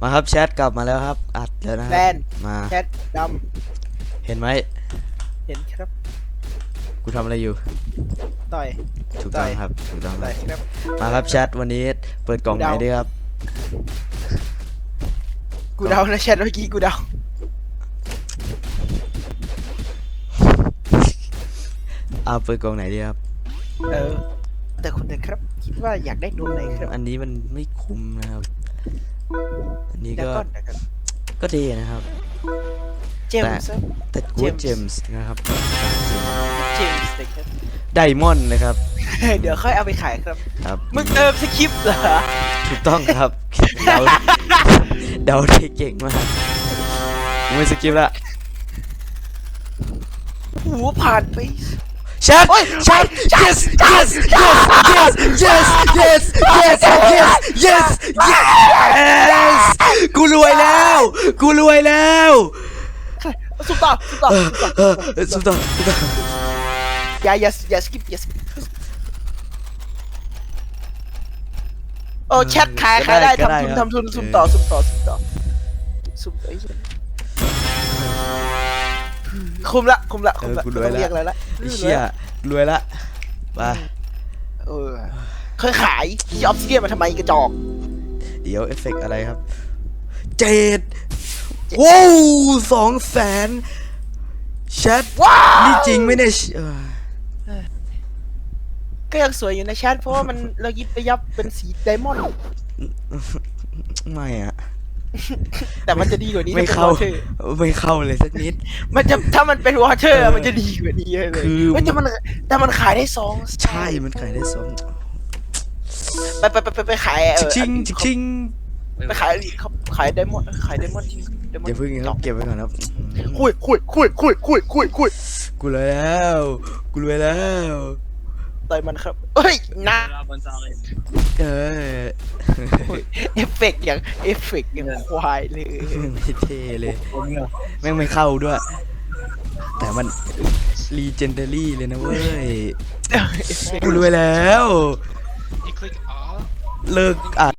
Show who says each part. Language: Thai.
Speaker 1: มาครับแชทกลับมาแล้วครับ อัดแล้วนะค
Speaker 2: แล
Speaker 1: รับ
Speaker 2: น
Speaker 1: มา
Speaker 2: แชทด
Speaker 1: เห็นไหมำ
Speaker 2: เห็นครับ
Speaker 1: กูทำอะไรอยู่
Speaker 2: ต่อย
Speaker 1: ถูกต้อง
Speaker 2: ได้
Speaker 1: ครับถูกต้องค
Speaker 2: ต่
Speaker 1: รั
Speaker 2: อบยครับ
Speaker 1: มาครับแชทวันนี้เปิดกล่องไหน
Speaker 2: เดา
Speaker 1: ดีครับ
Speaker 2: กูเดานะแชทเมื่อกี้กูเดา
Speaker 1: เอาเปิดกล่องไหนดีครับ
Speaker 2: เออ แต่คุณนะครับ คิดว่าอยากได้ดวงไหนครับ
Speaker 1: อันนี้มันไม่คุ้มนะครับ อันนี้
Speaker 2: เดี๋ยว
Speaker 1: ก็
Speaker 2: ก่อนนะครับ
Speaker 1: ก็ดีนะครับ
Speaker 2: เจมส์ครับ
Speaker 1: แต่กูเจม
Speaker 2: James
Speaker 1: ส์นะครับ
Speaker 2: เจมส์นะครับ
Speaker 1: ไดมอนด์นะครับ
Speaker 2: เดี๋ยวค่อยเอาไปขายครับ
Speaker 1: ครับ
Speaker 2: มึงเติมสคริปต์เหรอ
Speaker 1: ถูกต้องครับเดาเดาได้เก่งมากกูไม่สกิปละ
Speaker 2: หูผ่านไป
Speaker 1: แชท
Speaker 2: โอ้ย
Speaker 1: แชท yes yes yes yes yes yes yes yes yes yes กูรวยแล้ว กูรวยแล้ว
Speaker 2: สุดต่อสุดต่อสุดต่อ
Speaker 1: เออเออสุดต่อสุดต่อ
Speaker 2: อย่าอย่าอย่าสกิปอย่าสกิปโอ้แชทขายขายได้ทำทุนทำทุนสุ่มต่อสุ่มต่อสุ่มต่อสุ่มต่อไอ้เหี้ย คุมละคุมละคุมละ
Speaker 1: เออกูร
Speaker 2: ไม่
Speaker 1: วย
Speaker 2: ต้อง
Speaker 1: ละ
Speaker 2: เรียกอะไรละ
Speaker 1: ไอ้เชี่ยรวยละไป
Speaker 2: เออเคยขายที่ออฟซิเดียนมาทำไมกระจอก
Speaker 1: เดี๋ยวเอฟเฟกต์อะไรครับ เจ็ดว้าวสองแสนแชท
Speaker 2: ว้าว
Speaker 1: นี่จริงไหมเนี่ยเออ
Speaker 2: ก็ยังสวยอยู่นะแชทเพราะว่ามันเรายิบระยับเป็นสีไดมอนด์
Speaker 1: ไม่อะ
Speaker 2: แต่มันจะดีกว่านี้
Speaker 1: ไม่
Speaker 2: ถ้
Speaker 1: เข้า
Speaker 2: ป็น water
Speaker 1: ไม่เข้าเลยสักนิด
Speaker 2: มันจะถ้ามันเป็นวอเตอร์
Speaker 1: เออ
Speaker 2: มันจะดีกว่านี้เลย
Speaker 1: คือ
Speaker 2: เว้ยแต่มันแต่มันขายได้สอง
Speaker 1: ใช่มันขายได้สอง
Speaker 2: ไปไปไปไปไปขายเออ
Speaker 1: ชิง
Speaker 2: อันนี้
Speaker 1: ชิง
Speaker 2: ไปขายอันนี้เขาขายไดมอนด์ขายไดมอนด์จริงไดมอน
Speaker 1: อย่า
Speaker 2: ด์
Speaker 1: เพิ่งครับเก็บไว้ก่อนครับ
Speaker 2: คุยคุยคุยคุยคุยคุยคุย
Speaker 1: กูรวยแล้ว กูรวยแล้ว
Speaker 2: ต่อยมันครับเฮ้ยนะ
Speaker 1: เออ
Speaker 2: เอฟเฟกต์อย่างเอฟเฟกต์อย่างควายเลย
Speaker 1: ไม่เท่เลย แม่งไม่เข้าด้วย แต่มันรีเจนเดอรี่เลยนะเว้ย
Speaker 2: เอฟเฟกต์
Speaker 1: กูรวยแล้ว เลิกอัด